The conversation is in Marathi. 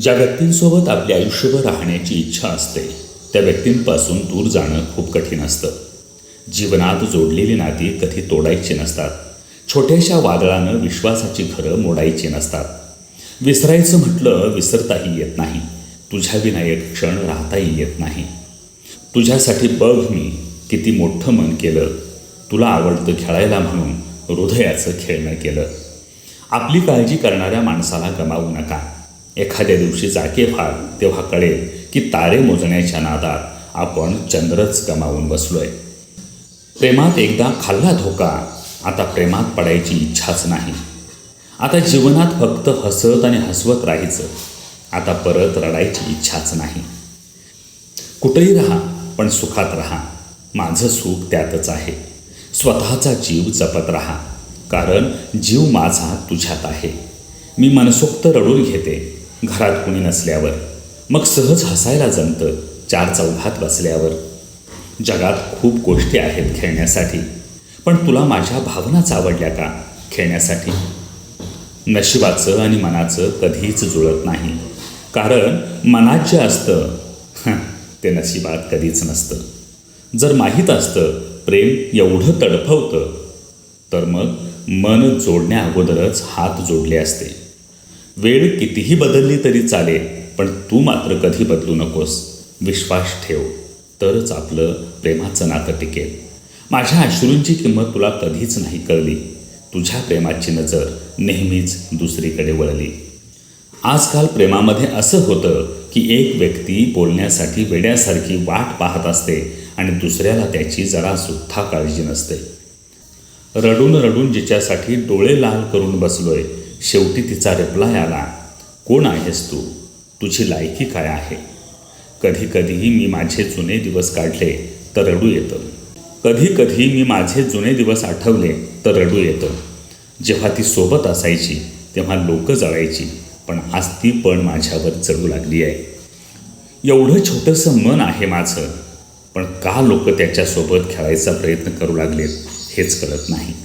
ज्या व्यक्तींसोबत आपले आयुष्यभर राहण्याची इच्छा असते त्या व्यक्तींपासून दूर जाणं खूप कठीण असतं. जीवनात जोडलेली नाती कधी तोडायची नसतात. छोट्याशा वादळानं विश्वासाची घरं मोडायची नसतात. विसरायचं म्हटलं विसरताही येत नाही. तुझ्या विनायक क्षण राहताही येत नाही. तुझ्यासाठी बघ मी किती मोठं मन केलं. तुला आवडतं खेळायला म्हणून हृदयाचं खेळणं केलं. आपली काळजी करणाऱ्या माणसाला गमावू नका. एखाद्या दिवशी जागे व्हाल तेव्हा कळेल की तारे मोजण्याच्या नादात आपण चंद्रच गमावून बसलोय. प्रेमात एकदा खाल्ला धोका आता प्रेमात पडायची इच्छाच नाही. आता जीवनात फक्त हसत आणि हसवत राहायचं आता परत रडायची इच्छाच नाही. कुठेही राहा पण सुखात राहा. माझं सुख त्यातच आहे. स्वतःचा जीव जपत राहा. कारण जीव माझा तुझ्यात आहे. मी मनसोक्त रडून घेते. घरात कुणी नसल्यावर. मग सहज हसायला जमतं चार चौघात बसल्यावर. जगात खूप गोष्टी आहेत खेळण्यासाठी. पण तुला माझ्या भावनाच आवडल्या का खेळण्यासाठी? नशिबाचं आणि मनाचं कधीच जुळत नाही. कारण मनात जे असतं ते नशिबात कधीच नसतं. जर माहीत असतं प्रेम एवढं तडफवतं तर मग मन जोडण्या अगोदरच हात जोडले असते. वेळ कितीही बदलली तरी चालेल पण तू मात्र कधी बदलू नकोस. विश्वास ठेव. तरच आपलं प्रेमाचं नातं टिकेल. माझ्या अश्रूंची किंमत तुला कधीच नाही कळली. तुझ्या प्रेमाची नजर नेहमीच दुसरीकडे वळली. आजकाल प्रेमामध्ये असं होतं की एक व्यक्ती बोलण्यासाठी वेड्यासारखी वाट पाहत असते आणि दुसऱ्याला त्याची जरा सुद्धा काळजी नसते. रडून रडून जिच्यासाठी डोळे लाल करून बसलोय शेवटी तिचा रिप्लाय आला कोण आहेस तू? तुझी लायकी काय आहे? कधी कधीही मी माझे जुने दिवस काढले तर रडू येतं. कधी कधी मी माझे जुने दिवस आठवले तर रडू येतं. जेव्हा ती सोबत असायची तेव्हा लोक जळायची पण आज ती पण माझ्यावर चढू लागली आहे. एवढं छोटंसं मन आहे माझं पण का लोक त्याच्यासोबत खेळायचा प्रयत्न करू लागलेत हेच कळत नाही.